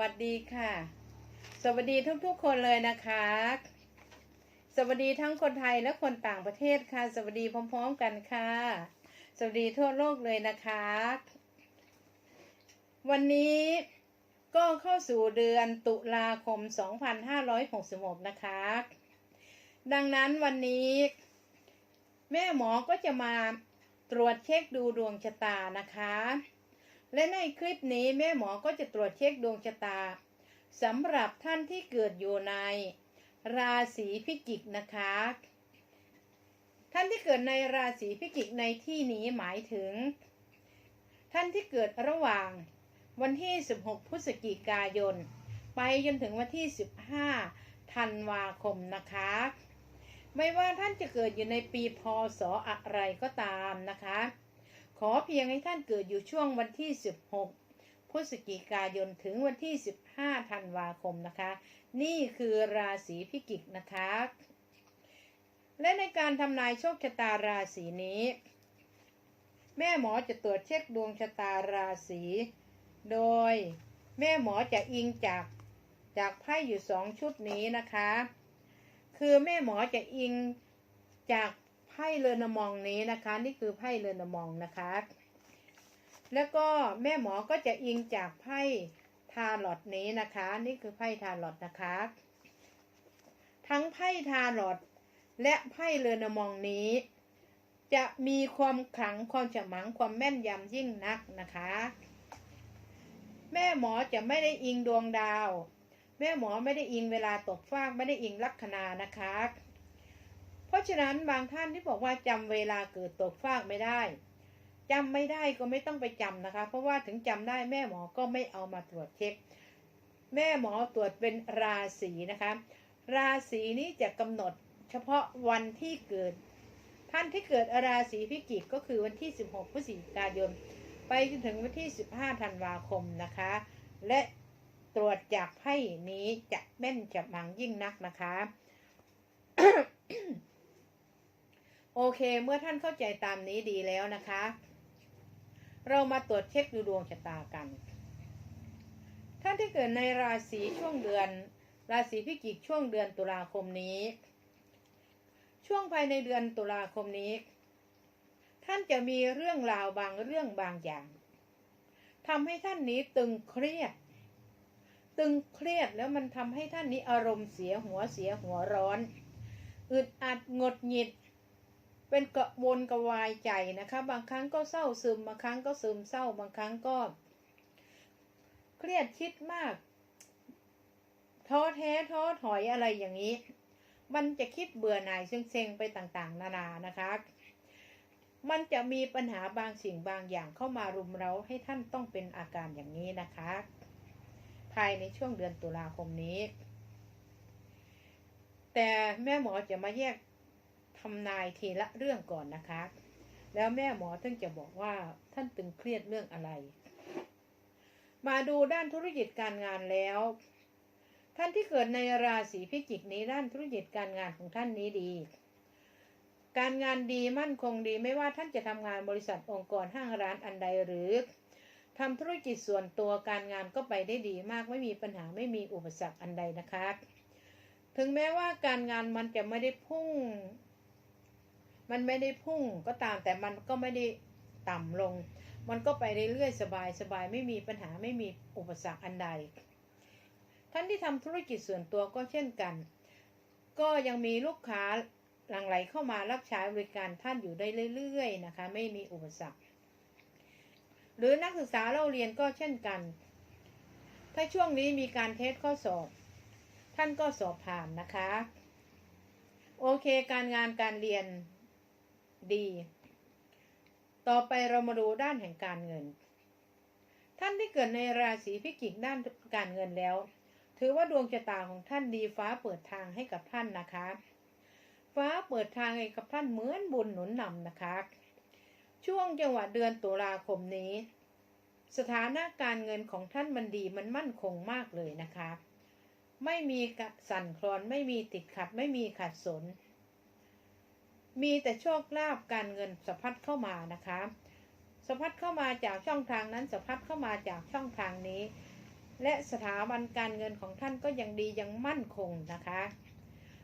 วัสดีค่ะ สวัสดีทุกๆคนเลยนะคะ สวัสดีทั้งคนไทยและคนต่างประเทศค่ะ สวัสดีพร้อม ๆ กันค่ะ สวัสดีทั่วโลกเลยนะคะ วันนี้ก็เข้าสู่เดือนตุลาคม 2566 นะคะ ดังนั้นวันนี้ แม่หมอก็จะมาตรวจเช็คดูดวงชะตานะคะ และในคลิปนี้แม่หมอก็จะตรวจเช็คดวงชะตาสำหรับท่านที่เกิดอยู่ใน ราศีพิจิกนะคะ ท่านที่เกิดในราศีพิจิกในที่นี้หมายถึง ท่านที่เกิดระหว่างวันที่ 16 พฤศจิกายน ไปจนถึงวันที่ 15 ธันวาคมนะคะ ไม่ว่าท่านจะเกิดอยู่ในปีพศอะไรก็ตามนะคะ ขอเพียงให้ท่านเกิดอยู่ช่วงวันที่ 16 พฤศจิกายนถึงวันที่ 15 ธันวาคมนะคะ นี่คือราศีพิจิกนะคะ และในการทำนายโชคชะตาราศีนี้ แม่หมอจะตรวจเช็คดวงชะตาราศีโดยแม่หมอจะอิงจากจากไพ่อยู่สองชุดนี้นะคะ คือแม่หมอจะอิงจาก ไพ่เรนมองนี้นะคะ นี่คือไพ่เรนมองนะคะ แล้วก็แม่หมอก็จะอิงจากไพ่ทาร์ลอตนี้นะคะ นี่คือไพ่ทาร์ลอตนะคะ ทั้งไพ่ทาร์ลอตและไพ่เรนมองนี้ จะมีความขลังความฉมังความแม่นยำยิ่งนักนะคะ แม่หมอจะไม่ได้อิงดวงดาว แม่หมอไม่ได้อิงเวลาตกฟากไม่ได้อิงลัคนานะคะ เพราะฉะนั้นบางท่านที่บอกว่าจำเวลาเกิดตกฟากไม่ได้จำไม่ได้ก็ไม่ต้องไปจำนะคะ เพราะว่าถึงจำได้แม่หมอก็ไม่เอามาตรวจเช็ค แม่หมอตรวจเป็นราศีนะคะ ราศีนี้จะกำหนดเฉพาะวันที่เกิด ท่านที่เกิดราศีพิจิกก็คือวันที่ 16พฤศจิกายน ไปจนถึงวันที่ 15 ธันวาคมนะคะ และตรวจจากไพ่นี้จะแม่นจะมังยิ่งนักนะคะ โอเค เมื่อท่านเข้าใจตามนี้ดีแล้วนะคะ เรามาตรวจเช็คดูดวงชะตากัน ท่านที่เกิดในราศีช่วงเดือน ราศีพิจิกช่วงเดือนตุลาคมนี้ ช่วงภายในเดือนตุลาคมนี้ ท่านจะมีเรื่องราวบางเรื่องบางอย่างทำให้ท่านนี้ตึงเครียด ตึงเครียดแล้วมันทำให้ท่านนี้อารมณ์เสียหัวเสียหัวร้อน อึดอัดงดหงิด เป็นกระวนกระวายใจนะคะ บางครั้งก็เศร้าซึม บางครั้งก็ซึมเศร้า บางครั้งก็ เครียดคิดมาก ท้อแท้ท้อถอยอะไรอย่างนี้ มันจะคิดเบื่อหน่ายเซ็งๆไปต่างๆ นานานะคะ มันจะมีปัญหาบางสิ่งบางอย่างเข้ามารุมเร้าให้ท่านต้องเป็นอาการอย่างนี้นะคะ ภายในช่วงเดือนตุลาคมนี้ แต่แม่หมอจะมาแยก ทำนายทีละเรื่องก่อนนะคะ แล้วแม่หมอท่านจะบอกว่าท่านตึงเครียดเรื่องอะไร มาดูด้านธุรกิจการงานแล้ว ท่านที่เกิดในราศีพิจิกนี้ด้านธุรกิจการงานของท่านนี้ดี การงานดีมั่นคงดีไม่ว่าท่านจะทำงานบริษัทองค์กรห้างร้านอันใดหรือทำธุรกิจส่วนตัวการงานก็ไปได้ดีมากไม่มีปัญหาไม่มีอุปสรรคอันใดนะคะ ถึงแม้ว่าการงานมันจะไม่ได้พุ่ง มันไม่ได้พุ่งก็ตามแต่มันก็ไม่ได้ต่ำลง มันก็ไปเรื่อยๆสบายสบายไม่มีปัญหาไม่มีอุปสรรคอันใด ท่านที่ทำธุรกิจส่วนตัวก็เช่นกัน ก็ยังมีลูกค้าหลั่งไหลเข้ามารับใช้บริการท่านอยู่ได้เรื่อยๆนะคะ ไม่มีอุปสรรค หรือนักศึกษาเราเรียนก็เช่นกัน ถ้าช่วงนี้มีการเทสข้อสอบ ท่านก็สอบผ่านนะคะ โอเคการงานการเรียน ดี ต่อไปเรามาดูด้านแห่งการเงิน ท่านที่เกิดในราศีพิจิกด้านการเงินแล้ว ถือว่าดวงชะตาของท่านดีฟ้าเปิดทางให้กับท่านนะคะ ฟ้าเปิดทางให้กับท่านเหมือนบุญหนุนนำนะคะ ช่วงจังหวะเดือนตุลาคมนี้ สถานะการเงินของท่านมันดีมันมั่นคงมากเลยนะคะ ไม่มีสั่นคลอนไม่มีติดขัดไม่มีขัดสน มีแต่โชคลาภการเงินสะพัดเข้ามานะคะสะพัดเข้ามาจากช่องทางนั้นสะพัดเข้ามาจากช่องทางนี้ และสถาบันการเงินของท่านก็ยังดียังมั่นคงนะคะ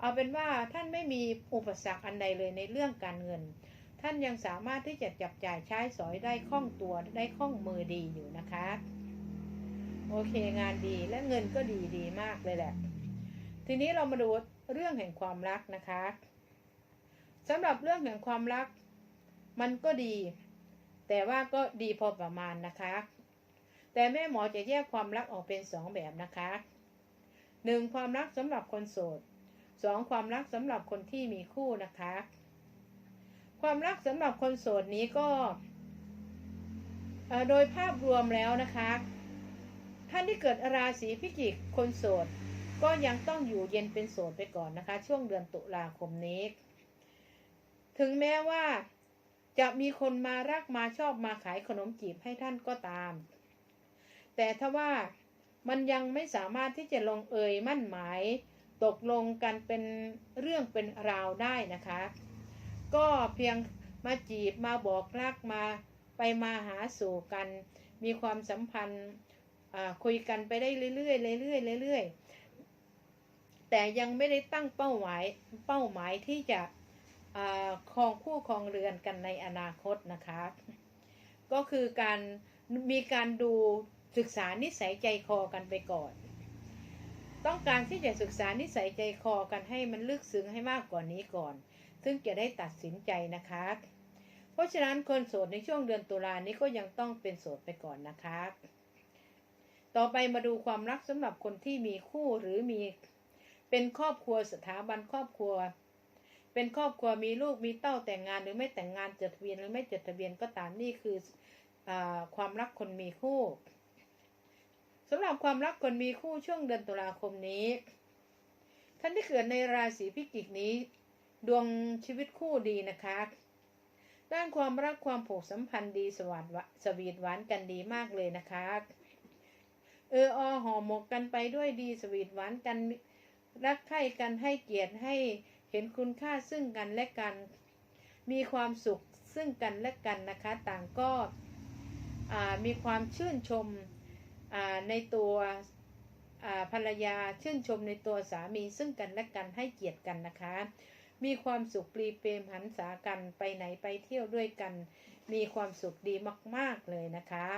เอาเป็นว่าท่านไม่มีอุปสรรคอันใดเลยในเรื่องการเงิน ท่านยังสามารถที่จะจับจ่ายใช้สอยได้คล่องตัวได้คล่องมือดีอยู่นะคะ โอเคงานดีและเงินก็ดีดีมากเลยแหละ ทีนี้เรามาดูเรื่องแห่งความรักนะคะ สำหรับเรื่องแห่งความรัก มันก็ดี แต่ว่าก็ดีพอประมาณนะคะ แต่แม่หมอจะแยกความรักออกเป็นสองแบบนะคะหนึ่งความรักสำหรับคนโสดสองความรักสำหรับคนที่มีคู่นะคะ ความรักสำหรับคนโสดนี้ก็โดยภาพรวมแล้วนะคะ ท่านที่เกิดราศีพิจิกคนโสดก็ยังต้องอยู่เย็นเป็นโสดไปก่อนนะคะ ช่วงเดือนตุลาคมนี้ ถึงแม้ว่าจะมีคนมารักมาชอบมาขายขนมจีบให้ท่านก็ตาม แต่ถ้าว่ามันยังไม่สามารถที่จะลงเอยมั่นหมาย ตกลงกันเป็นเรื่องเป็นราวได้นะคะ ก็เพียงมาจีบมาบอกรักมาไปมาหาสู่กัน มีความสัมพันธ์คุยกันไปได้เรื่อยๆเรื่อยๆเรื่อยๆแต่ยังไม่ได้ตั้งเป้าหมายเป้าหมายที่จะ ครองคู่ครองเรือนกันในอนาคตนะคะ ก็คือการมีการดูศึกษานิสัยใจคอกันไปก่อน ต้องการที่จะศึกษานิสัยใจคอกันให้มันลึกซึ้งให้มากกว่านี้ก่อน ซึ่งจะได้ตัดสินใจนะคะ เพราะฉะนั้นคนโสดในช่วงเดือนตุลานี้ก็ยังต้องเป็นโสดไปก่อนนะคะ ต่อไปมาดูความรักสำหรับคนที่มีคู่หรือมีเป็นครอบครัวสถาบันครอบครัว เป็นครอบครัวมีลูกมีเต้าแต่งงานหรือไม่แต่งงานจดทะเบียนหรือไม่จดทะเบียนก็ตามนี่คืออความรักคนมีคู่สำหรับความรักคนมีคู่ช่วงเดือนตุลาคมนี้ ท่านที่เกิดในราศีพิจิกนี้ ดวงชีวิตคู่ดีนะคะ ด้านความรักความผูกสัมพันธ์ดีสวัสดสวีทหวานกันดีมากเลยนะคะ เอออห่อหมกกันไปด้วยดีสวีทหวานกันรักใคร่กันให้เกียรติให้ เห็นคุณค่าซึ่งกันและกัน มีความสุขซึ่งกันและกันนะคะ ต่างก็มีความชื่นชมในตัวภรรยาชื่นชมในตัวสามีซึ่งกันและกันให้เกียรติกันนะคะ มีความสุขปรีเปรมหันษากันไปไหนไปเที่ยวด้วยกัน มีความสุขดีมาก ๆเลยนะคะ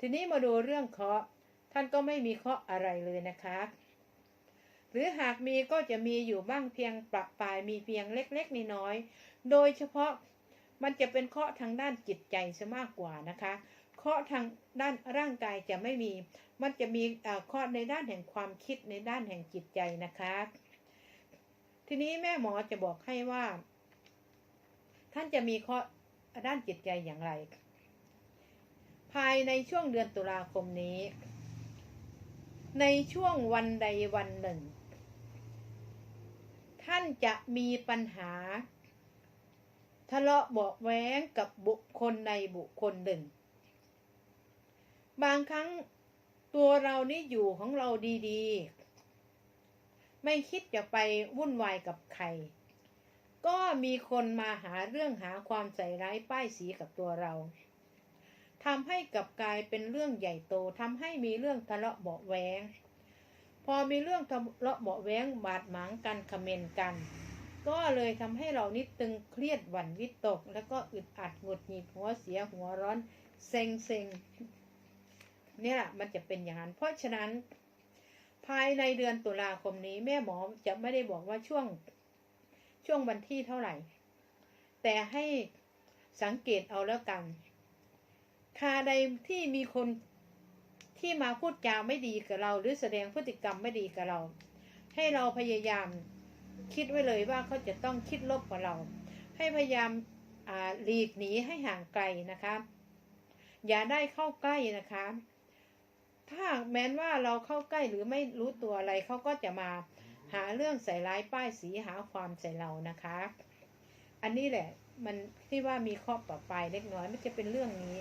ทีนี้มาดูเรื่องเคาะท่านก็ไม่มีเคาะอะไรเลยนะคะ รือหากมีก็จะมีอยู่บ้างเพียงประปายมีเพียงเล็กๆน้อยๆโดยเฉพาะมันจะเป็นเคราะห์ทางด้านจิตใจซะมากกว่านะคะเคราะห์ทางด้านร่างกายจะไม่มี มันจะมีเคราะห์ในด้านแห่งความคิดในด้านแห่งจิตใจนะคะ ทีนี้แม่หมอจะบอกให้ว่า ท่านจะมีเคราะห์ด้านจิตใจอย่างไร ภายในช่วงเดือนตุลาคมนี้ ในช่วงวันใดวันหนึ่ง ท่านจะมีปัญหา ทะเลาะเบาแว้งกับบุคคลในบุคคลหนึ่ง บางครั้งตัวเรานี่อยู่ของเราดีๆ ไม่คิดจะไปวุ่นวายกับใคร ก็มีคนมาหาเรื่องหาความใส่ร้ายป้ายสีกับตัวเราทำให้กับกลายเป็นเรื่องใหญ่โตทำให้มีเรื่องทะเลาะเบาแวง พอมีเรื่องทะเลาะเบาแวงบาดหมางกันคอมเมนกัน ก็เลยทำให้เรานี่ตึงเครียดหวั่นวิตก แล้วก็อึดอัดหงุดหงิดหัวเสียหัวร้อนเซ็งเซ็งเนี่ยมันจะเป็นอย่างนั้น เพราะฉะนั้น ภายในเดือนตุลาคมนี้แม่หมอจะไม่ได้บอกว่าช่วงช่วงวันที่เท่าไหร่ แต่ให้สังเกตเอาแล้วกันคาใดที่มีคน ที่มาพูดจาไม่ดีกับเรา หรือแสดงพฤติกรรมไม่ดีกับเรา ให้เราพยายามคิดไว้เลยว่าเขาจะต้องคิดลบกับเรา ให้พยายามหลีกหนีให้ห่างไกลนะคะ อย่าได้เข้าใกล้นะคะ ถ้าแม้นว่าเราเข้าใกล้หรือไม่รู้ตัวอะไรเขาก็จะมาหาเรื่องใส่ร้ายป้ายสีหาความใส่เรานะคะ อันนี้แหละมันที่ว่ามีข้อปรับปลายเล็กน้อยมันจะเป็นเรื่องนี้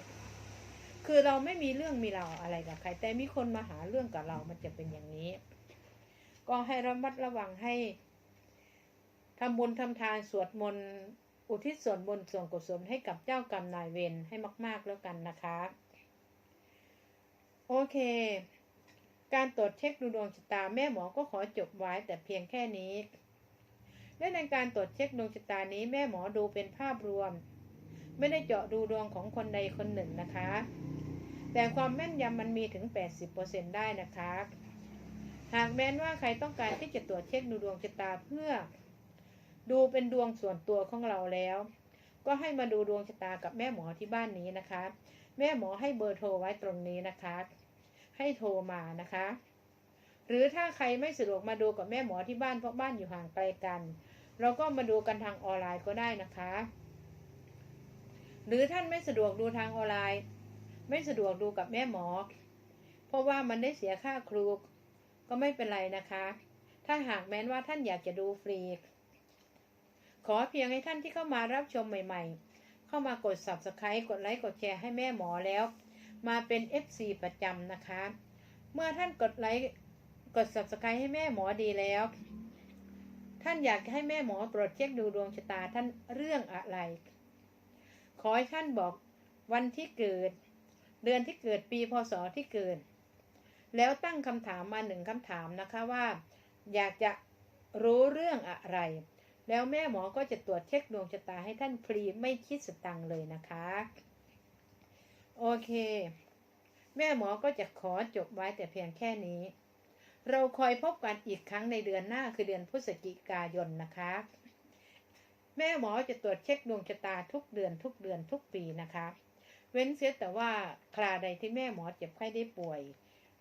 คือเราไม่มีเรื่องมีเราอะไรกับใคร แต่มีคนมาหาเรื่องกับเรามันจะเป็นอย่างนี้ ก็ให้ระมัดระวังให้ทำบุญทำทานสวดมนต์อุทิศส่วนบุญส่วนกุศลให้กับเจ้ากรรมนายเวรให้มาก ๆแล้วกันนะคะ โอเค การตรวจเช็คดูดวงชะตาแม่หมอก็ขอจบไว้แต่เพียงแค่นี้และในการตรวจเช็คดวงชะตานี้แม่หมอดูเป็นภาพรวม ไม่ได้เจาะดูดวงของคนใดคนหนึ่งนะคะ แต่ความแม่นยำมันมีถึง 80%ได้นะคะ หากแม้นว่าใครต้องการที่จะตรวจเช็คดูดวงชะตาเพื่อ ดูเป็นดวงส่วนตัวของเราแล้ว ก็ให้มาดูดวงชะตากับแม่หมอที่บ้านนี้นะคะ แม่หมอให้เบอร์โทรไว้ตรงนี้นะคะ ให้โทรมานะคะ หรือถ้าใครไม่สะดวกมาดูกับแม่หมอที่บ้านเพราะบ้านอยู่ห่างไกลกัน เราก็มาดูกันทางออนไลน์ก็ได้นะคะ หรือท่านไม่สะดวกดูทางออนไลน์ ไม่สะดวกดูกับแม่หมอ เพราะว่ามันได้เสียค่าครูก็ไม่เป็นไรนะคะ ถ้าหากแม้นว่าท่านอยากจะดูฟรี ขอเพียงให้ท่านที่เข้ามารับชมใหม่ๆ เข้ามากด subscribe กดไลค์กดแชร์ให้แม่หมอแล้ว มาเป็น FC ประจำนะคะ เมื่อท่านกดไลค์กด subscribe ให้แม่หมอดีแล้ว ท่านอยากให้แม่หมอตรวจเช็คดูดวงชะตาท่านเรื่องอะไร ขอให้ท่านบอกวันที่เกิด เดือนที่เกิดปีพศที่เกิด แล้วตั้งคำถามมาหนึ่งคำถามนะคะว่า อยากจะรู้เรื่องอะไร แล้วแม่หมอก็จะตรวจเช็คดวงชะตาให้ท่านฟรีไม่คิดสตังค์เลยนะคะ โอเค แม่หมอก็จะขอจบไว้แต่เพียงแค่นี้ เราคอยพบกันอีกครั้งในเดือนหน้าคือเดือนพฤศจิกายนนะคะ แม่หมอจะตรวจเช็คดวงชะตาทุกเดือนทุกเดือนทุกปีนะคะ เว้นเสียแต่ว่าคราใดที่แม่หมอเจ็บไข้ได้ป่วย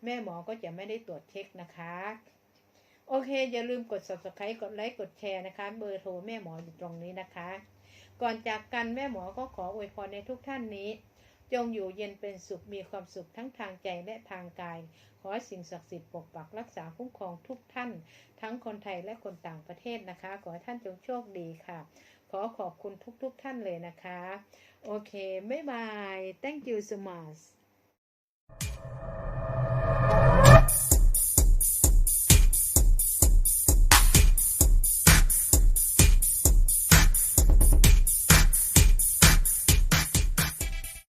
แม่หมอก็จะไม่ได้ตรวจเช็คนะคะ โอเค อย่าลืมกด subscribe กดไลค์กดแชร์นะคะ เบอร์โทรแม่หมออยู่ตรงนี้นะคะ ก่อนจากกันแม่หมอก็ขออวยพรในทุกท่านนี้ จงอยู่เย็นเป็นสุขมีความสุขทั้งทางใจและทางกาย ขอสิ่งศักดิ์สิทธิ์ปกปักรักษาคุ้มครองทุกท่าน ทั้งคนไทยและคนต่างประเทศนะคะ ขอท่านจงโชคดีค่ะ ขอขอบคุณทุกๆทท่านเลยนะคะ โอเค บ๊ายบาย thank you so much